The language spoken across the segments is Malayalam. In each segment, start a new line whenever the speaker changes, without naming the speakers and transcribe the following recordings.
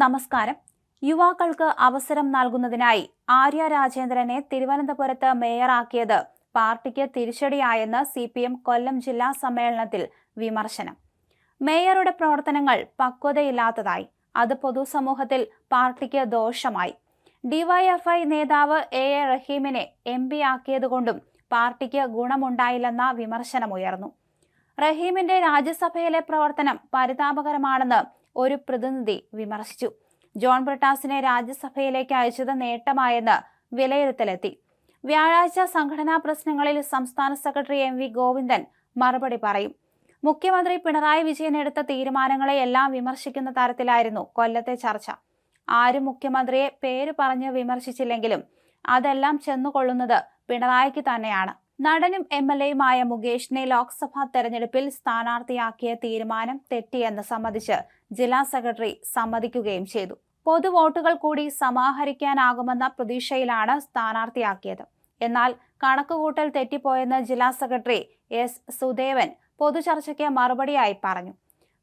നമസ്കാരം. യുവാക്കൾക്ക് അവസരം നൽകുന്നതിനായി ആര്യ രാജേന്ദ്രനെ തിരുവനന്തപുരത്ത് മേയറാക്കിയത് പാർട്ടിക്ക് തിരിച്ചടിയായെന്ന് സി പി എം കൊല്ലം ജില്ലാ സമ്മേളനത്തിൽ വിമർശനം. മേയറുടെ പ്രവർത്തനങ്ങൾ പക്വതയില്ലാത്തതായി അത് പൊതുസമൂഹത്തിൽ പാർട്ടിക്ക് ദോഷമായി. ഡിവൈഎഫ്ഐ നേതാവ് എ എ റഹീമിനെ എം പി ആക്കിയതുകൊണ്ടും പാർട്ടിക്ക് ഗുണമുണ്ടായില്ലെന്ന വിമർശനമുയർന്നു. റഹീമിന്റെ രാജ്യസഭയിലെ പ്രവർത്തനം പരിതാപകരമാണെന്ന് ഒരു പ്രതിനിധി വിമർശിച്ചു. ജോൺ ബ്രിട്ടാസിനെ രാജ്യസഭയിലേക്ക് അയച്ചത് നേട്ടമായെന്ന് വിലയിരുത്തലെത്തി. വ്യാഴാഴ്ച സംഘടനാ പ്രശ്നങ്ങളിൽ സംസ്ഥാന സെക്രട്ടറി എം വി ഗോവിന്ദൻ മറുപടി പറയും. മുഖ്യമന്ത്രി പിണറായി വിജയൻ എടുത്ത തീരുമാനങ്ങളെയെല്ലാം വിമർശിക്കുന്ന തരത്തിലായിരുന്നു കൊല്ലത്തെ ചർച്ച. ആരും മുഖ്യമന്ത്രിയെ പേര് പറഞ്ഞ് വിമർശിച്ചില്ലെങ്കിലും അതെല്ലാം ചെന്നുകൊള്ളുന്നത് പിണറായിക്ക് തന്നെയാണ്. നടനും എം എൽ എയുമായ മുകേഷിനെ ലോക്സഭാ തെരഞ്ഞെടുപ്പിൽ സ്ഥാനാർത്ഥിയാക്കിയ തീരുമാനം തെറ്റിയെന്ന് സമ്മതിച്ച് ജില്ലാ സെക്രട്ടറി സമ്മതിക്കുകയും ചെയ്തു. പൊതുവോട്ടുകൾ കൂടി സമാഹരിക്കാനാകുമെന്ന പ്രതീക്ഷയിലാണ് സ്ഥാനാർത്ഥിയാക്കിയത്. എന്നാൽ കണക്കുകൂട്ടൽ തെറ്റിപ്പോയെന്ന് ജില്ലാ സെക്രട്ടറി എസ്. സുദേവൻ പൊതുചർച്ചയ്ക്ക് മറുപടിയായി പറഞ്ഞു.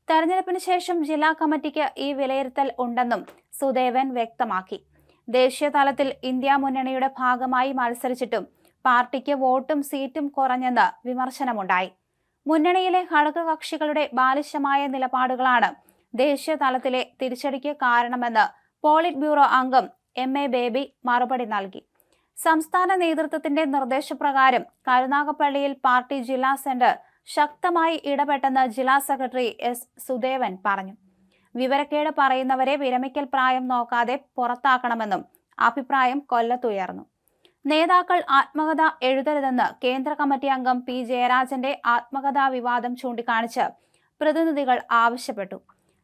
തെരഞ്ഞെടുപ്പിന് ശേഷം ജില്ലാ കമ്മിറ്റിക്ക് ഈ വിലയിരുത്തൽ ഉണ്ടെന്നും സുദേവൻ വ്യക്തമാക്കി. ദേശീയ തലത്തിൽ ഇന്ത്യ മുന്നണിയുടെ ഭാഗമായി മത്സരിച്ചിട്ടും പാർട്ടിക്ക് വോട്ടും സീറ്റും കുറഞ്ഞെന്ന് വിമർശനമുണ്ടായി. മുന്നണിയിലെ ഘടകകക്ഷികളുടെ ബാലിശമായ നിലപാടുകളാണ് ദേശീയ തലത്തിലെ തിരിച്ചടിക്ക് കാരണമെന്ന് പോളിറ്റ് ബ്യൂറോ അംഗം എം എ ബേബി മറുപടി നൽകി. സംസ്ഥാന നേതൃത്വത്തിന്റെ നിർദ്ദേശപ്രകാരം കരുനാഗപ്പള്ളിയിൽ പാർട്ടി ജില്ലാ സെന്റർ ശക്തമായി ഇടപെട്ടെന്ന് ജില്ലാ സെക്രട്ടറി എസ് സുദേവൻ പറഞ്ഞു. വിവരക്കേട് പറയുന്നവരെ വിരമിക്കൽ പ്രായം നോക്കാതെ പുറത്താക്കണമെന്നും അഭിപ്രായം കൊല്ലത്തുയർന്നു. നേതാക്കൾ ആത്മകഥ എഴുതരുതെന്ന് കേന്ദ്ര കമ്മിറ്റി അംഗം പി ജയരാജന്റെ ആത്മകഥാ വിവാദം ചൂണ്ടിക്കാണിച്ച് പ്രതിനിധികൾ ആവശ്യപ്പെട്ടു.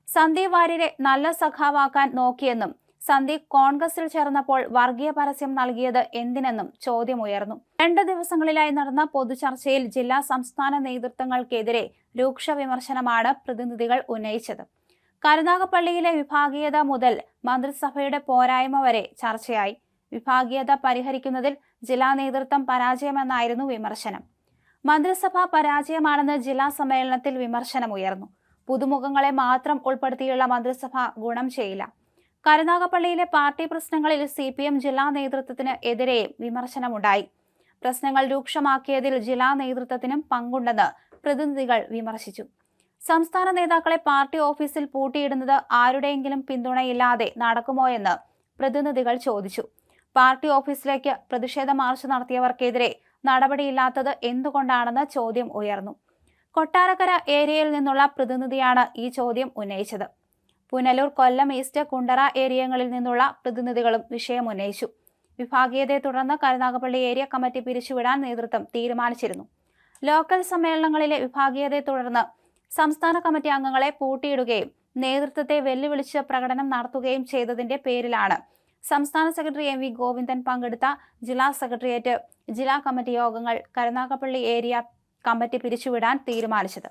സന്ദീപ് വാര്യരെ നല്ല സഖാവാക്കാൻ നോക്കിയെന്നും സന്ദീപ് കോൺഗ്രസിൽ ചേർന്നപ്പോൾ വർഗീയ പരസ്യം നൽകിയത് എന്തിനെന്നും ചോദ്യമുയർന്നു. രണ്ട് ദിവസങ്ങളിലായി നടന്ന പൊതുചർച്ചയിൽ ജില്ലാ സംസ്ഥാന നേതൃത്വങ്ങൾക്കെതിരെ രൂക്ഷ വിമർശനമാണ് പ്രതിനിധികൾ ഉന്നയിച്ചത്. കരുനാഗപ്പള്ളിയിലെ വിഭാഗീയത മുതൽ മന്ത്രിസഭയുടെ പോരായ്മ വരെ ചർച്ചയായി. വിഭാഗീയത പരിഹരിക്കുന്നതിൽ ജില്ലാ നേതൃത്വം പരാജയമെന്നായിരുന്നു വിമർശനം. മന്ത്രിസഭ പരാജയമാണെന്ന് ജില്ലാ സമ്മേളനത്തിൽ വിമർശനമുയർന്നു പുതുമുഖങ്ങളെ മാത്രം ഉൾപ്പെടുത്തിയുള്ള മന്ത്രിസഭ ഗുണം ചെയ്യില്ല. കരുനാഗപ്പള്ളിയിലെ പാർട്ടി പ്രശ്നങ്ങളിൽ സി പി എം ജില്ലാ നേതൃത്വത്തിന് എതിരെയും വിമർശനമുണ്ടായി. പ്രശ്നങ്ങൾ രൂക്ഷമാക്കിയതിൽ ജില്ലാ നേതൃത്വത്തിനും പങ്കുണ്ടെന്ന് പ്രതിനിധികൾ വിമർശിച്ചു. സംസ്ഥാന നേതാക്കളെ പാർട്ടി ഓഫീസിൽ പൂട്ടിയിടുന്നത് ആരുടെയെങ്കിലും പിന്തുണയില്ലാതെ നടക്കുമോ എന്ന് പ്രതിനിധികൾ ചോദിച്ചു. പാർട്ടി ഓഫീസിലേക്ക് പ്രതിഷേധ മാർച്ച് നടത്തിയവർക്കെതിരെ നടപടിയില്ലാത്തത് എന്തുകൊണ്ടാണെന്ന് ചോദ്യം ഉയർന്നു. കൊട്ടാരക്കര ഏരിയയിൽ നിന്നുള്ള പ്രതിനിധിയാണ് ഈ ചോദ്യം ഉന്നയിച്ചത്. പുനലൂർ കൊല്ലം ഈസ്റ്റ് കുണ്ടറ ഏരിയകളിൽ നിന്നുള്ള പ്രതിനിധികളും വിഷയം ഉന്നയിച്ചു. വിഭാഗീയതയെ തുടർന്ന് കരുനാഗപ്പള്ളി ഏരിയ കമ്മിറ്റി പിരിച്ചുവിടാൻ നേതൃത്വം തീരുമാനിച്ചിരുന്നു. ലോക്കൽ സമ്മേളനങ്ങളിലെ വിഭാഗീയതയെ തുടർന്ന് സംസ്ഥാന കമ്മിറ്റി അംഗങ്ങളെ പൂട്ടിയിടുകയും നേതൃത്വത്തെ വെല്ലുവിളിച്ച് പ്രകടനം നടത്തുകയും ചെയ്തതിന്റെ പേരിലാണ് സംസ്ഥാന സെക്രട്ടറി എം വി ഗോവിന്ദൻ പങ്കെടുത്ത ജില്ലാ സെക്രട്ടേറിയറ്റ് ജില്ലാ കമ്മിറ്റി യോഗങ്ങൾ കരുനാഗപ്പള്ളി ഏരിയ കമ്മിറ്റി പിരിച്ചുവിടാൻ തീരുമാനിച്ചത്.